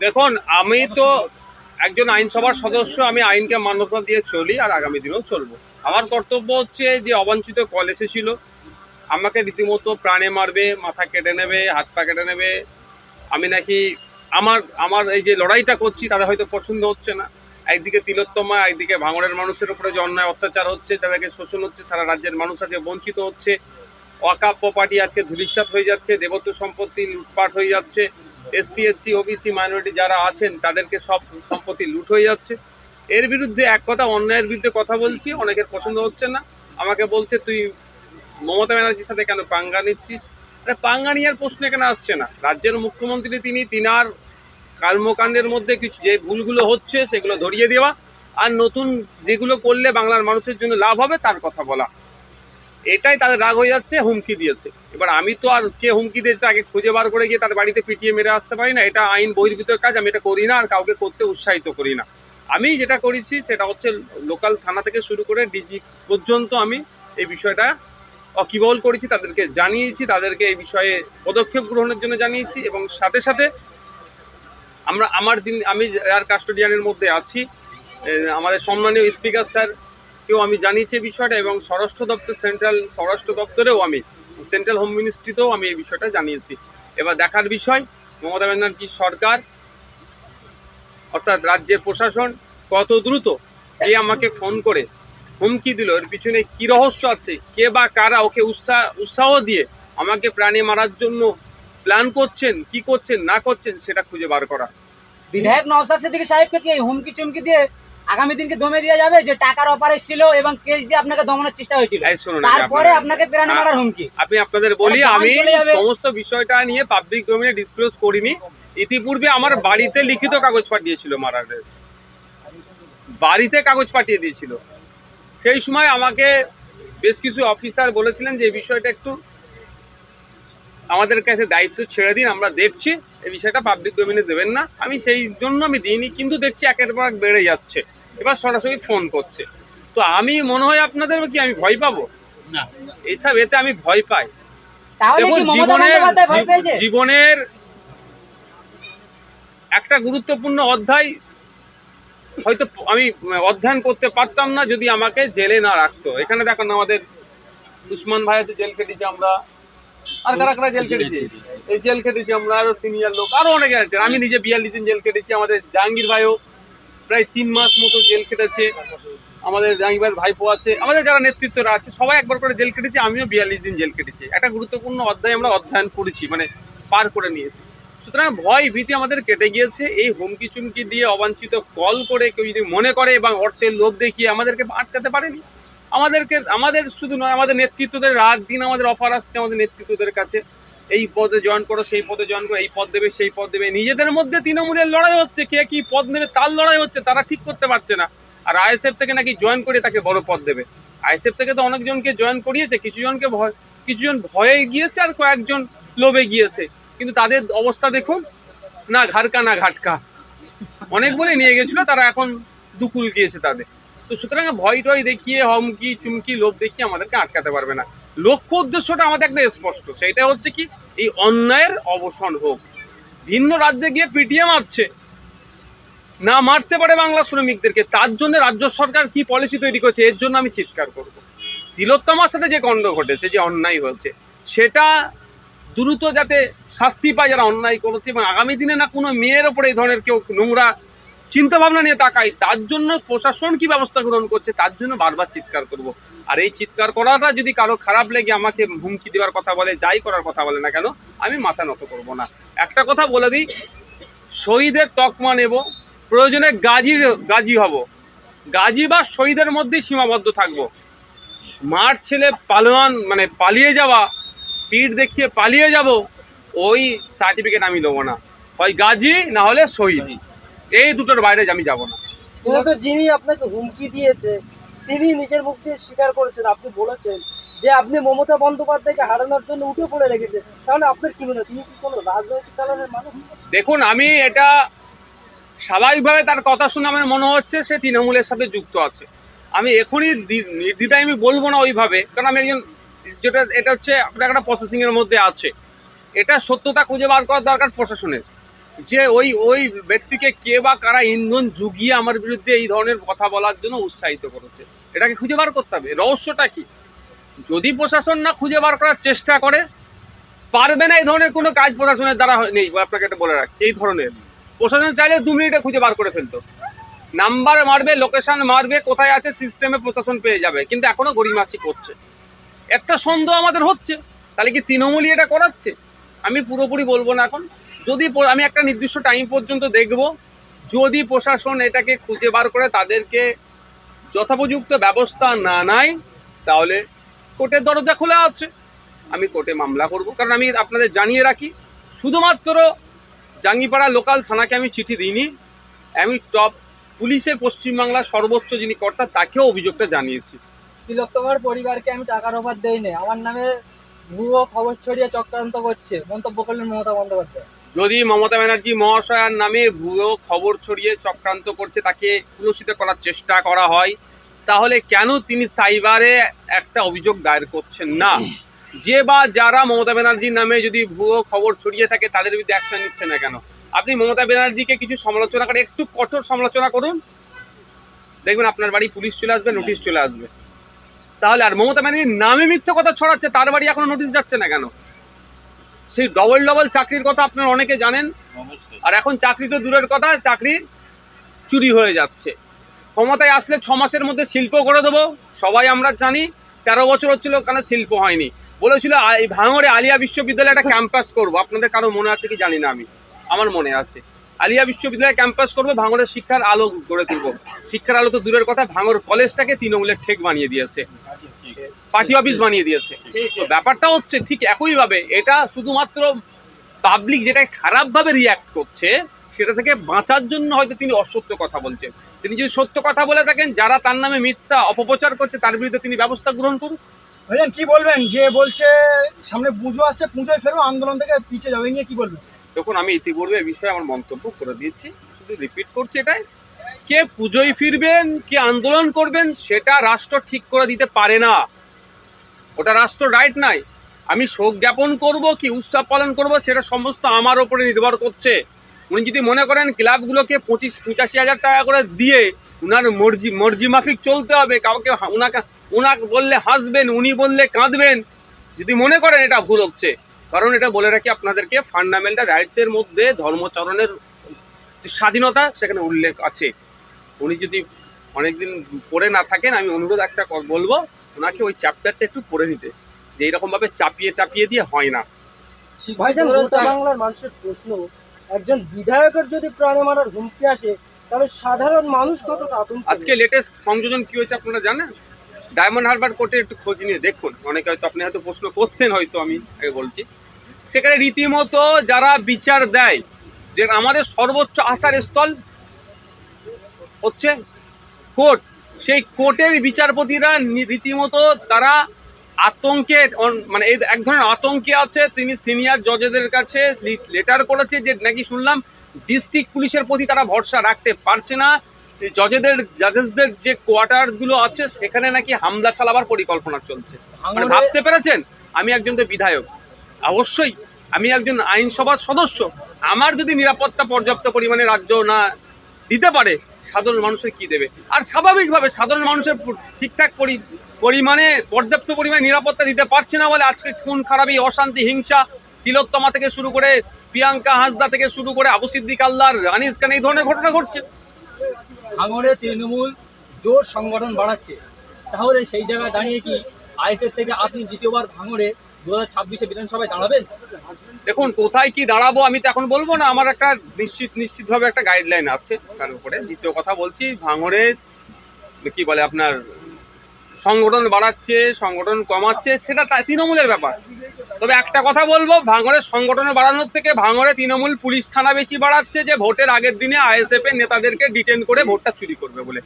দেখুন, আমি তো একজন আইনসভার সদস্য, আমি আইনকে মান্যতা দিয়ে চলি আর আগামী দিনেও চলবো। আমার কর্তব্য হচ্ছে যে অবাঞ্ছিত কল এসেছিল। আমাকে রীতিমতো প্রাণে মারবে, মাথা কেটে নেবে, হাত পা কেটে নেবে। আমি নাকি আমার আমার এই যে লড়াইটা করছি, তাদের হয়তো পছন্দ হচ্ছে না। একদিকে তিলোত্তমা, একদিকে ভাঙড়ের মানুষের উপরে যে অন্যায় অত্যাচার হচ্ছে, তাদেরকে শোষণ হচ্ছে, সারা রাজ্যের মানুষ আজকে বঞ্চিত হচ্ছে। অকাপ প্রপার্টি আজকে ধূলিসাৎ হয়ে যাচ্ছে, দেবত্ব সম্পত্তি লুটপাট হয়ে যাচ্ছে। এসটি এসসি ওবিসি মাইনরিটি যারা আছেন, তাদেরকে সব সম্পত্তি লুট হয়ে যাচ্ছে। এর বিরুদ্ধে এক কথা, অন্যায়ের বিরুদ্ধে কথা বলছি, অনেকের পছন্দ হচ্ছে না। আমাকে বলছে, তুই মমতা ব্যানার্জির সাথে কেন পাঙ্গা নিচ্ছিস? পাঙ্গা নেওয়ার প্রশ্ন এখানে আসছে না। রাজ্যের মুখ্যমন্ত্রী তিনি তিনার কর্মকাণ্ডের মধ্যে কিছু, যে ভুলগুলো হচ্ছে, সেগুলো ধরিয়ে দেওয়া। আর নতুন যেগুলো করলে বাংলার মানুষের জন্য লাভ হবে, তার কথা বলা। এটাই তাদের রাগ হয়ে যাচ্ছে, হুমকি দিয়েছে। এবার আমি তো আর কে হুমকি দিয়েছে তাকে খুঁজে বার করে গিয়ে তার বাড়িতে পিটিয়ে মেরে আসতে পারি না, এটা আইন বহির্ভূত কাজ, আমি এটা করি না আর কাউকে করতে উৎসাহিত করি না। আমি যেটা করেছি সেটা হচ্ছে লোকাল থানা থেকে শুরু করে ডিজি পর্যন্ত আমি এই বিষয়টা অকিবল করেছি, তাদেরকে জানিয়েছি, তাদেরকে এই বিষয়ে পদক্ষেপ গ্রহণের জন্য জানিয়েছি এবং সাথে সাথে আমরা, আমার দিন আমি যার কাস্টোডিয়ানের মধ্যে আছি আমাদের সম্মানীয় স্পিকার স্যার কেও আমি জানিয়েছি বিষয়টা এবং স্বরাষ্ট্র দপ্তর সেন্ট্রাল, স্বরাষ্ট্র দপ্তরেও আমি, সেন্ট্রাল হোম মিনিস্ট্রিতেও আমি এই বিষয়টা জানিয়েছি। এবার দেখার বিষয়, মমতা ব্যানার্জি সরকার, অর্থাৎ রাজ্যের প্রশাসন, কত দ্রুত কে আমাকে ফোন করে হুমকি দিল, এর পিছনে কি রহস্য আছে, কে বা কারা ওকে উৎসাহ উৎসাহ দিয়ে আমাকে প্রাণে মারার জন্য প্ল্যান করছেন, কি করছেন, না করছেন, সেটা খুঁজে বার করা। বিধায়ক নওশাদ সিদ্দিকী সাহেবকে কি হুমকি চুমকি দিয়ে আগামী দিনকে দমে দেওয়া যাবে যে টাকার অফার এসেছিল এবং কেস দিয়ে আপনাকে দমনের চেষ্টা হয়েছিল। তারপরে আপনাকে প্রাণে। মারার হুমকি। আমি আপনাদের বলি আমি। সমস্ত বিষয়টা নিয়ে পাবলিক ডোমেনে ডিসক্লোজ করিনি। ইতিপূর্বে আমার বাড়িতে লিখিত কাগজ পাঠিয়েছিল মারারের বাড়িতে কাগজ পাঠিয়ে দিয়েছিল। সেই সময় আমাকে বেশ কিছু অফিসার বলেছিলেন যে এই বিষয়টা একটু আমাদের কাছে দায়িত্ব ছেড়ে দিন আমরা দেখছি। এই বিষয়টা পাবলিক ডোমেনে দেবেন না। আমি সেই জন্য আমি দিইনি কিন্তু দেখছি একের পর এক বেড়ে যাচ্ছে। এবার সরাসরি ফোন করছে। তো আমি মনে হয় আপনাদের কি আমি ভয় পাবো? না। এইসব এতে আমি ভয় পাই। দেখুন জীবনের জীবনের একটা গুরুত্বপূর্ণ অধ্যায় হয়তো আমি অধ্যয়ন করতে পারতাম না যদি আমাকে জেলে না রাখতো। এখানে দেখুন আমাদের উসমান ভাই আছে জেল কেটেছি আমরা। আর কারা কারা জেল কেটেছি এই জেল কেটেছি আমরা আরও সিনিয়র লোক আরও অনেকে আছে। আমি নিজে বিয়াল্লিশ দিন জেল কেটেছি আমাদের জাহাঙ্গীর ভাইও। প্রায় তিন মাস মতো জেল কেটেছে। আমাদের ভাইয়ের ভাইপো আছে, আমাদের যারা নেতৃত্বরা আছে, সবাই একবার করে জেল কেটেছি, আমিও বিয়াল্লিশ দিন জেল কেটেছি। একটা গুরুত্বপূর্ণ অধ্যায় আমরা অধ্যয়ন করেছি মানে পার করে নিয়েছি। সুতরাং ভয় ভীতি আমাদের কেটে গিয়েছে, এই হুমকি চুমকি দিয়ে অবাঞ্ছিত কল করে কেউ যদি মনে করে এবং অর্থের লোভ দেখিয়ে আমাদেরকে আটকাতে পারেনি। আমাদেরকে, আমাদের শুধু নয়, আমাদের নেতৃত্বদের রাত দিন আমাদের অফার আসছে আমাদের নেতৃত্বদের কাছে। এই পদে জয়েন করো, সেই পদে জয়েন করো, এই পদ দেবে, সেই পদ দেবে। নিজেদের মধ্যে তৃণমূলের লড়াই হচ্ছে, কে কি পদ নেবে, তার লড়াই হচ্ছে, তারা ঠিক করতে পারছে না। আর আইএসএফ থেকে নাকি জয়েন করে তাকে বড় পদ দেবে। আইএসএফ থেকে তো অনেকজনকে জয়েন করিয়েছে, কিছুজনকে ভয়, কিছুজন ভয়ে গিয়েছে আর কয়েকজন লোভে গিয়েছে। কিন্তু তাদের অবস্থা দেখুন, না ঘাটকা না ঘাটকা। অনেক বলে নিয়ে গেছিল, তারা এখন দুকুল গিয়েছে তাদের। তো সুতরাং ভয় টয় দেখিয়ে হমকি চুমকি লোভ দেখিয়ে আমাদেরকে আটকাতে পারবে না। লক্ষ্য উদ্দেশ্যটা আমাদের একটা স্পষ্ট। সেটা হচ্ছে কি, এই অন্যায়ের অবসান হোক। ভিন্ন রাজ্যে গিয়ে পিটিয়ে মারছে। না মারতে পারে বাংলা শ্রমিকদেরকে। তার জন্য রাজ্য সরকার কি পলিসি তৈরি করেছে, এর জন্য আমি চিৎকার করব। তিলোত্তমার সাথে যে কাণ্ড ঘটেছে, যে অন্যায় হয়েছে, সেটা দ্রুত যাতে শাস্তি পায় যারা অন্যায় করেছে এবং আগামী দিনে না কোনো মেয়ের ওপরে এই ধরনের কেউ নোংরা চিন্তাভাবনা নিয়ে তাকায়, তার জন্য প্রশাসন কি ব্যবস্থা গ্রহণ করছে, তার জন্য বারবার চিৎকার করব। আর এই চিৎকার করাটা যদি কারও খারাপ লেগে আমাকে হুমকি দেওয়ার কথা বলে, যাই করার কথা বলে না কেন, আমি মাথা নত করব না। একটা কথা বলে দিই, শহীদের তকমা নেব, প্রয়োজনে গাজীর গাজী হব। গাজী বা শহীদের মধ্যেই সীমাবদ্ধ থাকব। মার ছেলে পালোয়ান মানে পালিয়ে যাওয়া পিঠ দেখিয়ে পালিয়ে যাব, ওই সার্টিফিকেট আমি দেবো না। হয় গাজী, না হলে শহীদ। এই দুটোর বাইরে আমি যাব না। যিনি আপনাকে হুমকি দিয়েছে তিনি নিজের মুখ দিয়ে স্বীকার করেছেন, আপনি বলেছেন যে আপনি মমতা বন্দ্যোপাধ্যায়কে হারানোর জন্য উঠে পড়ে রেখেছেন। তাহলে আপনার কি মনে হয়, তিনি কি কোনো রাজনৈতিক দলের মানুষ? দেখুন, আমি এটা স্বাভাবিকভাবে তার কথা শুনে আমার মনে হচ্ছে সে তৃণমূলের সাথে যুক্ত আছে। আমি এখনই নির্দ্বিধায় আমি বলব না ওইভাবে, কারণ আমি একজন, যেটা, এটা হচ্ছে আপনার একটা প্রসেসিংয়ের মধ্যে আছে। এটা সত্যতা খুঁজে বার করার দরকার প্রশাসনের। যে ওই ওই ব্যক্তিকে কে বা কারা ইন্ধন জুগিয়ে আমার বিরুদ্ধে এই ধরনের কথা বলার জন্য উৎসাহিত করেছে। এটাকে খুঁজে বার করতে হবে। রহস্যটা কি? যদি প্রশাসন না খুঁজে বার করার চেষ্টা করে, পারবে না এই ধরনের কোনো কাজ প্রশাসনের দ্বারা নেই আপনাকে এটা বলে রাখছি, এই ধরনের। প্রশাসন চাইলে দু মিনিটে খুঁজে বার করে ফেলতো। নাম্বার মারবে, লোকেশন মারবে, কোথায় আছে সিস্টেমে প্রশাসন পেয়ে যাবে, কিন্তু এখনও গরিমাসি করছে। একটা সন্দেহ আমাদের হচ্ছে, তাহলে কি তৃণমূলই এটা করাচ্ছে? আমি পুরোপুরি বলব না এখন। যদি আমি একটা নির্দিষ্ট টাইম পর্যন্ত দেখব, যদি প্রশাসন এটাকে খুঁজে বার করে তাদেরকে যথোপযুক্ত ব্যবস্থা না নেয় তাহলে কোর্টের দরজা খোলা আছে। আমি কোর্টে মামলা করব। কারণ আমি আপনাদের জানিয়ে রাখি, শুধুমাত্র জাঙ্গিপাড়া লোকাল থানাকে আমি চিঠি দিইনি, আমি টপ পুলিশের পশ্চিমবাংলার সর্বোচ্চ যিনি কর্তা, তাকেও অভিযোগটা জানিয়েছি। তিলোত্তমার পরিবারকে আমি টাকার অফার দেইনি। আমার নামে ভুয়ো খবর ছড়িয়ে চক্রান্ত করছে। মন্তব্য করলেন মমতা বন্দ্যোপাধ্যায়। যদি মমতা ব্যানার্জি মহাশয়ার নামে ভুয়ো খবর ছড়িয়ে চক্রান্ত করছে, তাকে কুলসিত করার চেষ্টা করা হয়, তাহলে কেন তিনি সাইবারে একটা অভিযোগ দায়ের করছেন না? যে বা যারা মমতা ব্যানার্জির নামে যদি ভুয়ো খবর ছড়িয়ে থাকে, তাদের বিরুদ্ধে অ্যাকশন নিচ্ছে না কেন? আপনি মমতা ব্যানার্জিকে কিছু সমালোচনা করে একটু কঠোর সমালোচনা করুন। দেখবেন আপনার বাড়ি পুলিশ চলে আসবে নোটিশ চলে আসবে। তাহলে আর মমতা ব্যানার্জির নামে মিথ্যে কথা ছড়াচ্ছে, তার বাড়ি এখনও নোটিশ যাচ্ছে না কেন? সেই ডবল ডবল চাকরির কথা আপনারা অনেকে জানেন। আর এখন চাকরি তো দূরের কথা চাকরি চুরি হয়ে যাচ্ছে। ক্ষমতায় আসলে ছ মাসের মধ্যে শিল্প করে দেবো সবাই আমরা জানি তেরো বছর হচ্ছিল কেন শিল্প হয়নি। বলেছিল ভাঙড়ে আলিয়া বিশ্ববিদ্যালয়ে একটা ক্যাম্পাস করব। আপনাদের কারও মনে আছে কি? জানি না আমি। আমার মনে আছে। আলিয়া বিশ্ববিদ্যালয়ে ক্যাম্পাস করব ভাঙড়ের শিক্ষার আলো গড়ে তুলব। শিক্ষার আলো তো দূরের কথা ভাঙড় কলেজটাকে তৃণমূলের ঠেক বানিয়ে দিয়েছে। পার্টি অফিস বানিয়ে দিয়েছে। তো ব্যাপারটা হচ্ছে ঠিক একইভাবে এটা শুধুমাত্র পাবলিক যেটা খারাপভাবে রিয়াক্ট করছে সেটা থেকে বাঁচার জন্য হয়তো তিনি অসত্য কথা বলছেন। তিনি যদি সত্য কথা বলে থাকেন যারা তার নামে মিথ্যা অপপ্রচার করছে তার বিরুদ্ধে তিনি ব্যবস্থা গ্রহণ করুন। ভাইজান কি বলবেন? যে বলছে সামনে পুজো আসছে পুজোয় ফেরো আন্দোলন থেকে পিছিয়ে যাবে নিয়ে কি বলবেন? দেখুন আমি ইতিপূর্বে এ বিষয়ে আমার মন্তব্য করে দিয়েছি। শুধু রিপিট করছি এটাই। কে পুজোয় ফিরবেন কে আন্দোলন করবেন সেটা রাষ্ট্র ঠিক করে দিতে পারে না। ওটা রাষ্ট্র রাইট নাই। আমি শোক জ্ঞাপন করব কি উৎসব পালন করব সেটা সমস্ত আমার ওপরে নির্ভর করছে। উনি যদি মনে করেন ক্লাবগুলোকে পঁচিশ, পঁচাশি হাজার টাকা করে দিয়ে উনার মর্জি মর্জি মাফিক চলতে হবে, কাউকে ওনাকে উনাকে বললে হাসবেন, উনি বললে কাঁদবেন, যদি মনে করেন এটা ভুল হচ্ছে। কারণ এটা বলে রাখি আপনাদেরকে ফান্ডামেন্টাল রাইটসের মধ্যে ধর্মচরণের স্বাধীনতা সেখানে উল্লেখ আছে। উনি যদি অনেকদিন পড়ে না থাকেন, আমি অনুরোধ একটা বলব ওনাকে ওই চ্যাপ্টারটা একটু পড়ে নিতে যে এইরকমভাবে চাপিয়ে টাপিয়ে দিয়ে হয় না। ভাইজান গোটা বাংলার মানুষের প্রশ্ন একজন বিধায়কের যদি প্রাণে মারার হুমকি আসে তাহলে সাধারণ মানুষ কতটা আতঙ্ক? আজকে লেটেস্ট সংযোজন কি হয়েছে আপনারা জানেন? ডায়মন্ড হারবার কোর্টে একটু খোঁজ নিয়ে দেখুন। অনেকে হয়তো আপনি হয়তো প্রশ্ন করতেন হয়তো আমি আগে বলছি। সেখানে রীতিমতো যারা বিচার দেয় যে আমাদের সর্বোচ্চ আশার স্থল হচ্ছে কোর্ট সেই কোর্টের বিচারপতিরা রীতিমতো তারা আতঙ্কে অন- মানে এই এক ধরনের আতঙ্কে আছে। তিনি সিনিয়র জজেদের কাছে লেটার করেছে যে নাকি শুনলাম ডিস্ট্রিক্ট পুলিশের প্রতি তারা ভরসা রাখতে পারছে না। জজেদের জাজেসদের যে কোয়ার্টারগুলো আছে সেখানে নাকি হামলা চালাবার পরিকল্পনা চলছে। মানে ভাবতে পেরেছেন? আমি একজন তো বিধায়ক। অবশ্যই আমি একজন আইনসভার সদস্য। আমার যদি নিরাপত্তা পর্যাপ্ত পরিমাণে রাজ্য না দিতে পারে, সাধারণ মানুষের কি দেবে? আর স্বাভাবিকভাবে সাধারণ মানুষের ঠিকঠাক পরি- পরিমাণে, পর্যাপ্ত পরিমাণে নিরাপত্তা দিতে পারছে না বলে আজকে খুন, খারাপি, অশান্তি, হিংসা, তিলোত্তমা থেকে শুরু করে প্রিয়াঙ্কা হাসদা থেকে শুরু করে আবু সিদ্দিক আল্লাহর, রানিস খান, এই ধরনের ঘটনা ঘটছে। ভাঙড়ে তৃণমূল জোর সংগঠন বাড়াচ্ছে। তাহলে সেই জায়গায় দাঁড়িয়ে কি আইএসএফ থেকে আপনি দ্বিতীয়বার ভাঙড়ে দু হাজার ছাব্বিশে বিধানসভায় দাঁড়াবেন? দেখুন কোথায় কি দাঁড়াবো আমি তো এখন বলব না আমার একটা নিশ্চিত নিশ্চিতভাবে একটা গাইডলাইন আছে তার উপরে। দ্বিতীয় কথা বলছি ভাঙড়ে কি বলে আপনার সংগঠন বাড়াচ্ছে সংগঠন কমাচ্ছে সেটা তৃণমূলের ব্যাপার। তবে একটা কথা বলব ভাঙড়ে সংগঠন বাড়ানোর থেকে ভাঙড়ে তৃণমূল পুলিশ থানা বেশি বাড়াচ্ছে যে ভোটের আগের দিনে আইএসএফ এর নেতাদেরকে ডিটেন করে ভোটটা চুরি করবে বলে।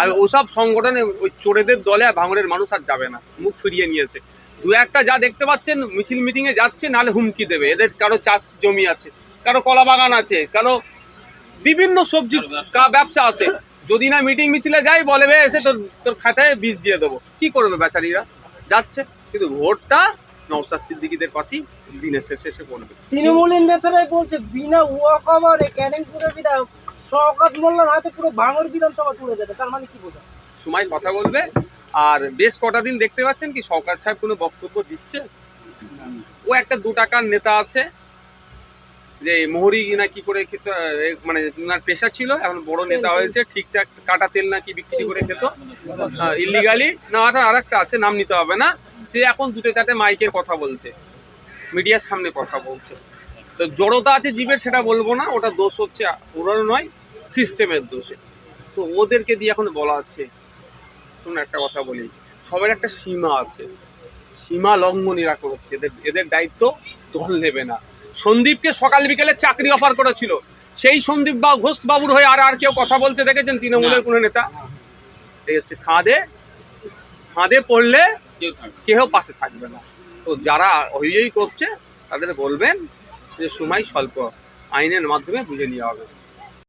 আর ওসব সংগঠনে ওই চোরেদের দলে ভাঙড়ের মানুষ আর যাবে না মুখ ফিরিয়ে নিয়েছে। দু একটা যা দেখতে পাচ্ছেন মিছিল মিটিংয়ে যাচ্ছে নাহলে হুমকি দেবে। এদের কারও চাষ জমি আছে কারও কলা বাগান আছে কারও বিভিন্ন সবজির কা- ব্যবসা আছে। যদি না মিটিং মিছিলে যাই বলে বে এসে তোর তোর খাতায় বীজ দিয়ে দেবো। কি করবে বেচারিরা? যাচ্ছে। কিন্তু ভোটটা নওসাদ সিদ্দিকিদের পাশেই দিনের শেষে এসে পড়বে। তৃণমূলের নেতারাই বলছে বিনা ওয়াক ওভারে ক্যানিংপুরের বিধায়ক শওকত মোল্লার হাতে পুরো ভাঙর বিধানসভা তুলে দেবে তার মানে কি বোঝা সময় কথা বলবে আর বেশ কটা দিন দেখতে পাচ্ছেন কি সরকার সাহেব কোনো বক্তব্য দিচ্ছে? ও একটা দু টাকার নেতা আছে যে মোহরি না কি করে খেত মানে ওনার পেশা ছিল এখন বড় নেতা হয়েছে ঠিকঠাক কাটা তেল না কি বিক্রি করে খেত। ইলিগালি না আর একটা আছে নাম নিতে হবে না। সে এখন দুটো চারটে মাইকের কথা বলছে মিডিয়ার সামনে কথা বলছে। তো জড়তা আছে জীবের সেটা বলব না ওটা দোষ হচ্ছে ওরাও নয় সিস্টেমের দোষে। তো ওদেরকে দিয়ে এখন বলা হচ্ছে শুনুন একটা কথা বলি। সবার একটা সীমা আছে। সীমা লঙ্ঘনীরা করেছে। এদের এদের দায়িত্ব দল নেবে না। সন্দীপকে সকাল বিকেলে চাকরি অফার করেছিল। সেই সন্দীপ বা ঘোষ বাবুর হয়ে আর আর কেউ কথা বলতে দেখেছেন তৃণমূলের কোনো নেতা? হচ্ছে খাঁদে। খাঁদে পড়লে কেউ পাশে থাকবে না। তো যারা হইয়েই করছে তাদের বলবেন যে সময় স্বল্প। আইনের মাধ্যমে বুঝে নেওয়া হবে।